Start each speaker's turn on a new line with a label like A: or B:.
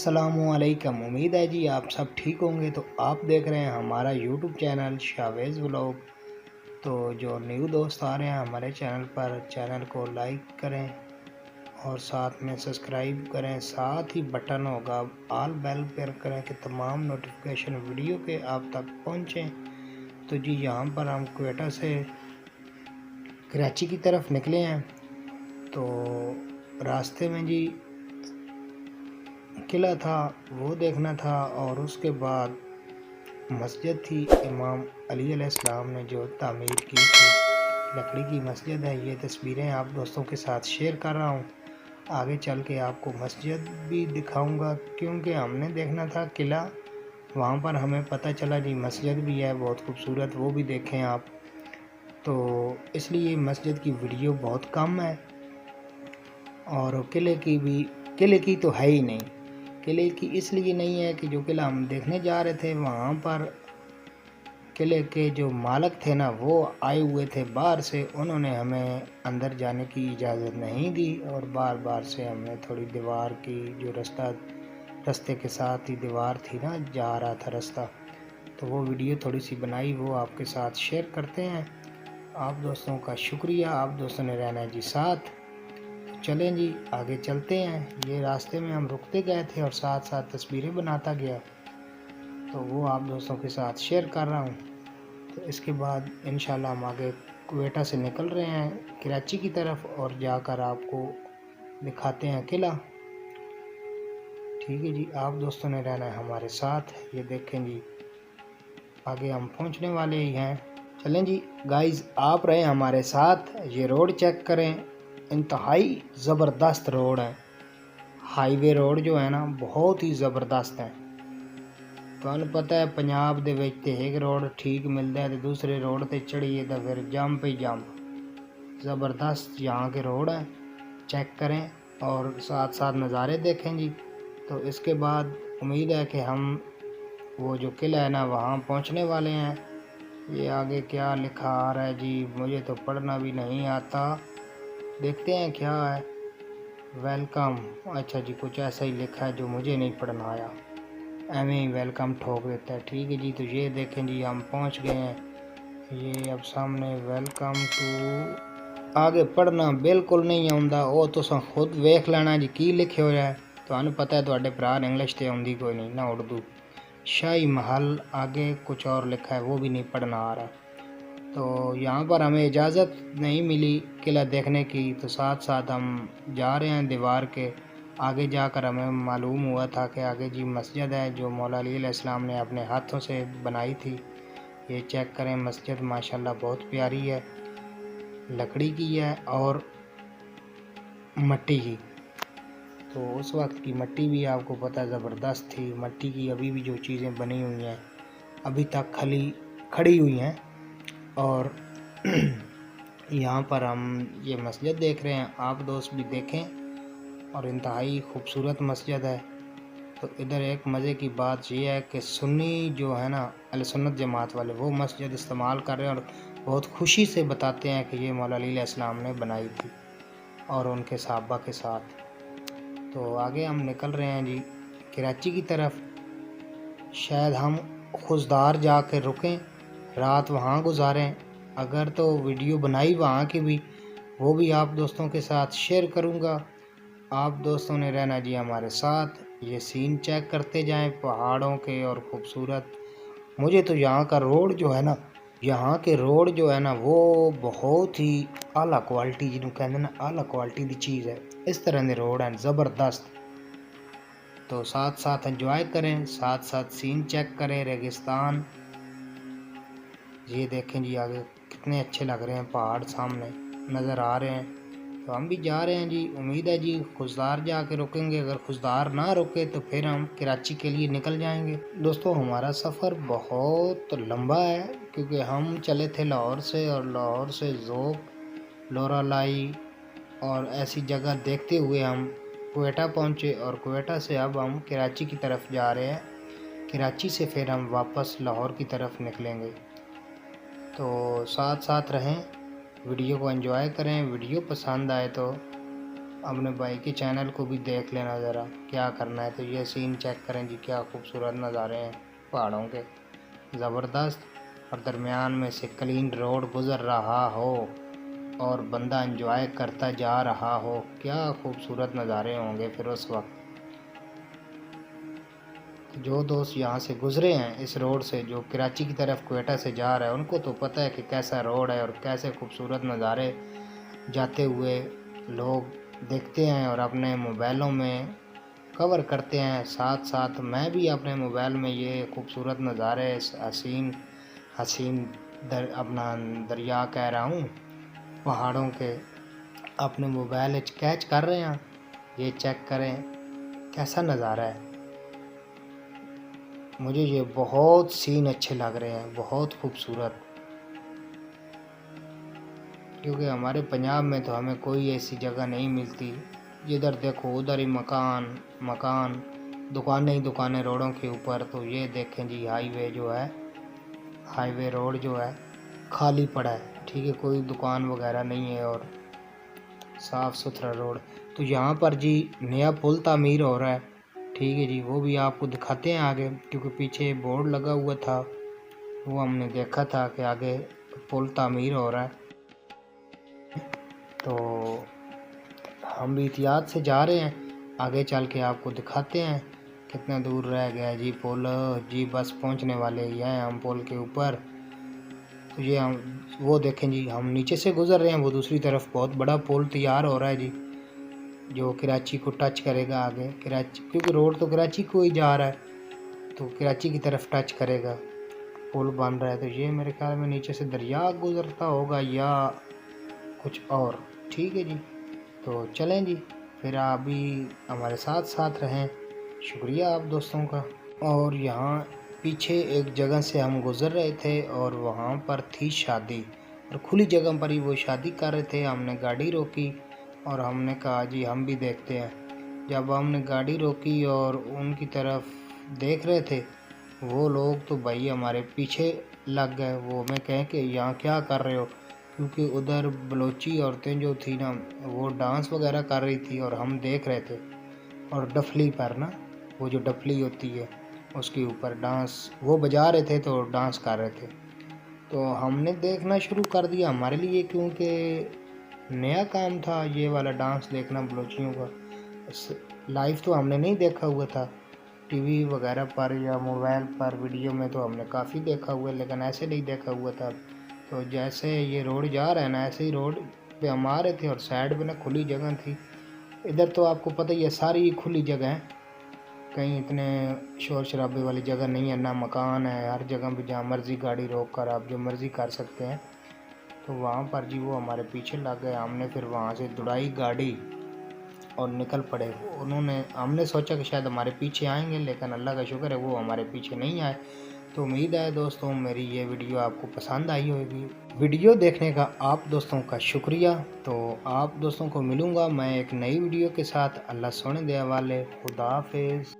A: السلام علیکم۔ امید ہے جی آپ سب ٹھیک ہوں گے۔ تو آپ دیکھ رہے ہیں ہمارا یوٹیوب چینل شاویز بلاگ تو جو نیو دوست آ رہے ہیں ہمارے چینل پر، چینل کو لائک کریں اور ساتھ میں سبسکرائب کریں۔ ساتھ ہی بٹن ہوگا، آل بیل پر کریں کہ تمام نوٹیفیکیشن ویڈیو کے آپ تک پہنچیں۔ تو جی یہاں پر ہم کوئٹہ سے کراچی کی طرف نکلے ہیں۔ تو راستے میں جی قلعہ تھا، وہ دیکھنا تھا اور اس کے بعد مسجد تھی۔ امام علی علیہ السلام نے جو تعمیر کی تھی، لکڑی کی مسجد ہے۔ یہ تصویریں آپ دوستوں کے ساتھ شیئر کر رہا ہوں۔ آگے چل کے آپ کو مسجد بھی دکھاؤں گا، کیونکہ ہم نے دیکھنا تھا قلعہ۔ وہاں پر ہمیں پتہ چلا جی مسجد بھی ہے، بہت خوبصورت، وہ بھی دیکھیں آپ۔ تو اس لیے مسجد کی ویڈیو بہت کم ہے اور قلعے کی بھی، قلعے کی تو ہے ہی نہیں۔ قلعے کی اس لیے نہیں ہے کہ جو قلعہ ہم دیکھنے جا رہے تھے وہاں پر قلعے کے جو مالک تھے نا، وہ آئے ہوئے تھے باہر سے۔ انہوں نے ہمیں اندر جانے کی اجازت نہیں دی اور بار بار سے ہمیں تھوڑی دیوار کی، جو رستہ، رستے کے ساتھ ہی دیوار تھی نا، جا رہا تھا رستہ۔ تو وہ ویڈیو تھوڑی سی بنائی، وہ آپ کے ساتھ شیئر کرتے ہیں۔ آپ دوستوں کا شکریہ۔ آپ دوستوں نے رہنا جی ساتھ۔ چلیں جی آگے چلتے ہیں۔ یہ راستے میں ہم رکتے گئے تھے اور ساتھ ساتھ تصویریں بناتا گیا۔ تو وہ آپ دوستوں کے ساتھ شیئر کر رہا ہوں۔ تو اس کے بعد انشاءاللہ ہم آگے کویٹا سے نکل رہے ہیں، کراچی کی طرف، اور جا کر آپ کو دکھاتے ہیں قلعہ۔ ٹھیک ہے جی آپ دوستوں نے رہنا ہے ہمارے ساتھ۔ یہ دیکھیں جی آگے ہم پہنچنے والے ہی ہیں۔ چلیں جی گائز آپ رہے ہمارے ساتھ۔ یہ روڈ چیک کریں۔ انتہائی زبردست روڈ ہے۔ ہائی وے روڈ جو ہے نا، بہت ہی زبردست ہے۔ تو پتہ ہے، پنجاب دے ایک روڈ ٹھیک ملتا ہے تو دوسرے روڈ تے چڑھیے تو پھر جمپ ہی جمپ۔ زبردست یہاں کے روڈ ہیں چیک کریں اور ساتھ ساتھ نظارے دیکھیں جی۔ تو اس کے بعد امید ہے کہ ہم وہ جو قلعہ ہے نا، وہاں پہنچنے والے ہیں۔ یہ آگے کیا لکھا آ رہا ہے جی مجھے تو پڑھنا بھی نہیں آتا۔ دیکھتے ہیں کیا ہے۔ ویلکم اچھا جی کچھ ایسا ہی لکھا ہے جو مجھے نہیں پڑھنا آیا۔ ایم ہی ویلکم ٹھوک دیتا ہے۔ ٹھیک ہے جی تو یہ دیکھیں جی ہم پہنچ گئے ہیں۔ یہ اب سامنے ویلکم ٹو آگے پڑھنا بالکل نہیں آتا وہ تو خود ویخ لینا جی کی لکھے ہو جائے تو انہوں پتہ ہے تو پرار انگلش تے آتی کوئی نہیں، نہ اردو۔ شاہی محل، آگے کچھ اور لکھا ہے، وہ بھی نہیں پڑھنا آ رہا۔ تو یہاں پر ہمیں اجازت نہیں ملی قلعہ دیکھنے کی۔ تو ساتھ ساتھ ہم جا رہے ہیں دیوار کے۔ آگے جا کر ہمیں معلوم ہوا تھا کہ آگے جی مسجد ہے جو مولا علی علیہ السلام نے اپنے ہاتھوں سے بنائی تھی۔ یہ چیک کریں، مسجد ماشاءاللہ بہت پیاری ہے، لکڑی کی ہے اور مٹی کی۔ تو اس وقت کی مٹی بھی آپ کو پتہ زبردست تھی۔ مٹی کی ابھی بھی جو چیزیں بنی ہوئی ہیں، ابھی تک کھلی کھڑی ہوئی ہیں۔ اور یہاں پر ہم یہ مسجد دیکھ رہے ہیں۔ آپ دوست بھی دیکھیں اور انتہائی خوبصورت مسجد ہے۔ تو ادھر ایک مزے کی بات یہ ہے کہ سنی جو ہے نا علیہ سنت جماعت والے، وہ مسجد استعمال کر رہے ہیں اور بہت خوشی سے بتاتے ہیں کہ یہ مولا علیہ السلام نے بنائی تھی اور ان کے صحابہ کے ساتھ۔ تو آگے ہم نکل رہے ہیں جی کراچی کی طرف۔ شاید ہم خزدار جا کے رکیں۔ رات وہاں گزاریں۔ اگر تو ویڈیو بنائی وہاں کی بھی، وہ بھی آپ دوستوں کے ساتھ شیئر کروں گا۔ آپ دوستوں نے رہنا جی ہمارے ساتھ۔ یہ سین چیک کرتے جائیں پہاڑوں کے اور خوبصورت۔ مجھے تو یہاں کا روڈ جو ہے نا، یہاں کے روڈ جو ہے نا، وہ بہت ہی اعلیٰ کوالٹی جنہوں کہتے ہیں نا، اعلیٰ کوالٹی دی چیز ہے۔ اس طرح کے روڈ ہیں، زبردست۔ تو ساتھ ساتھ انجوائے کریں، ساتھ ساتھ سین چیک کریں، ریگستان۔ یہ دیکھیں جی آگے کتنے اچھے لگ رہے ہیں پہاڑ سامنے، نظر آ رہے ہیں۔ تو ہم بھی جا رہے ہیں جی امید ہے جی خزدار جا کے رکیں گے۔ اگر خزدار نہ رکے تو پھر ہم کراچی کے لیے نکل جائیں گے۔ دوستو، ہمارا سفر بہت لمبا ہے کیونکہ ہم چلے تھے لاہور سے اور لاہور سے ذوق لورا لائی اور ایسی جگہ دیکھتے ہوئے ہم کوئٹہ پہنچے اور کوئٹہ سے اب ہم کراچی کی طرف جا رہے ہیں۔ کراچی سے پھر ہم واپس لاہور کی طرف نکلیں گے۔ تو ساتھ ساتھ رہیں، ویڈیو کو انجوائے کریں، ویڈیو پسند آئے تو اپنے بھائی کے چینل کو بھی دیکھ لینا ذرا، کیا کرنا ہے؟ تو یہ سین چیک کریں جی کیا خوبصورت نظارے ہیں پہاڑوں کے۔ زبردست، اور درمیان میں سے کلین روڈ گزر رہا ہو، اور بندہ انجوائے کرتا جا رہا ہو۔ کیا خوبصورت نظارے ہوں گے پھر اس وقت۔ جو دوست یہاں سے گزرے ہیں، اس روڈ سے جو کراچی کی طرف کوئٹہ سے جا رہا ہے، ان کو تو پتہ ہے کہ کیسا روڈ ہے اور کیسے خوبصورت نظارے جاتے ہوئے لوگ دیکھتے ہیں اور اپنے موبائلوں میں کور کرتے ہیں۔ ساتھ ساتھ میں بھی اپنے موبائل میں یہ خوبصورت نظارے حسین حسین در، اپنا دریا کہہ رہا ہوں، پہاڑوں کے اپنے موبائل کیچ کر رہے ہیں۔ یہ چیک کریں کیسا نظارہ ہے۔ مجھے یہ بہت سین اچھے لگ رہے ہیں، بہت خوبصورت۔ کیونکہ ہمارے پنجاب میں تو ہمیں کوئی ایسی جگہ نہیں ملتی۔ جدھر دیکھو، ادھر ہی مکان مکان دکانیں ہی دکانیں روڈوں کے اوپر۔ تو یہ دیکھیں جی ہائی وے جو ہے، ہائی وے روڈ جو ہے، خالی پڑا ہے۔ ٹھیک ہے، کوئی دکان وغیرہ نہیں ہے اور صاف ستھرا روڈ۔ تو یہاں پر جی نیا پل تعمیر ہو رہا ہے۔ ٹھیک ہے جی وہ بھی آپ کو دکھاتے ہیں آگے، کیونکہ پیچھے بورڈ لگا ہوا تھا۔ وہ ہم نے دیکھا تھا کہ آگے پل تعمیر ہو رہا ہے۔ تو ہم بھی احتیاط سے جا رہے ہیں۔ آگے چل کے آپ کو دکھاتے ہیں کتنا دور رہ گیا جی پل جی بس پہنچنے والے ہی ہیں ہم پل کے اوپر۔ تو یہ ہم، وہ دیکھیں جی ہم نیچے سے گزر رہے ہیں۔ وہ دوسری طرف بہت بڑا پل تیار ہو رہا ہے جی۔ جو کراچی کو ٹچ کرے گا آگے. کراچی کیونکہ روڈ تو کراچی کو ہی جا رہا ہے. تو کراچی کی طرف ٹچ کرے گا. پل بن رہا ہے. تو یہ میرے خیال میں نیچے سے دریا گزرتا ہوگا یا کچھ اور. ٹھیک ہے جی. تو چلیں جی. پھر آپ بھی ہمارے ساتھ ساتھ رہیں. شکریہ آپ دوستوں کا. اور یہاں پیچھے ایک جگہ سے ہم گزر رہے تھے اور وہاں پر تھی شادی. اور کھلی جگہ پر ہی وہ شادی کر رہے تھے. ہم نے گاڑی روکی. اور ہم نے کہا جی ہم بھی دیکھتے ہیں۔ جب ہم نے گاڑی روکی اور ان کی طرف دیکھ رہے تھے، وہ لوگ تو بھائی ہمارے پیچھے لگ گئے۔ وہ ہمیں کہیں کہ، یہاں کیا کر رہے ہو؟ کیونکہ ادھر بلوچی عورتیں جو تھیں نا، وہ ڈانس وغیرہ کر رہی تھی اور ہم دیکھ رہے تھے۔ اور ڈفلی پر نا، وہ جو ڈفلی ہوتی ہے، اس کے اوپر ڈانس، وہ بجا رہے تھے تو ڈانس کر رہے تھے۔ تو ہم نے دیکھنا شروع کر دیا ہمارے لیے، کیونکہ نیا کام تھا، یہ والا ڈانس دیکھنا بلوچیوں کا۔ لائیو تو ہم نے نہیں دیکھا ہوا تھا۔ ٹی وی وغیرہ پر یا موبائل پر، ویڈیو میں تو ہم نے کافی دیکھا ہوا ہے، لیکن ایسے نہیں دیکھا ہوا تھا۔ تو جیسے یہ روڈ جا رہا ہے نا، ایسے ہی روڈ پہ ہم آ رہے تھے اور سائڈ پہ نا کھلی جگہ تھی۔ ادھر تو آپ کو پتہ ہی ہے، ساری کھلی جگہ ہیں۔ کہیں اتنے شور شرابے والی جگہ نہیں ہے، نہ مکان ہے، ہر جگہ پہ جہاں مرضی گاڑی روک کر آپ جو مرضی کر سکتے ہیں۔ تو وہاں پر جی وہ ہمارے پیچھے لگ گئے۔ ہم نے پھر وہاں سے دوڑائی، گاڑی اور نکل پڑے۔ انہوں نے، ہم نے سوچا کہ شاید ہمارے پیچھے آئیں گے، لیکن اللہ کا شکر ہے وہ ہمارے پیچھے نہیں آئے۔ تو امید ہے دوستوں میری یہ ویڈیو آپ کو پسند آئی ہوگی۔ ویڈیو دیکھنے کا آپ دوستوں کا شکریہ۔ تو آپ دوستوں کو ملوں گا میں ایک نئی ویڈیو کے ساتھ۔ اللہ سونے دے والے خدا حافظ۔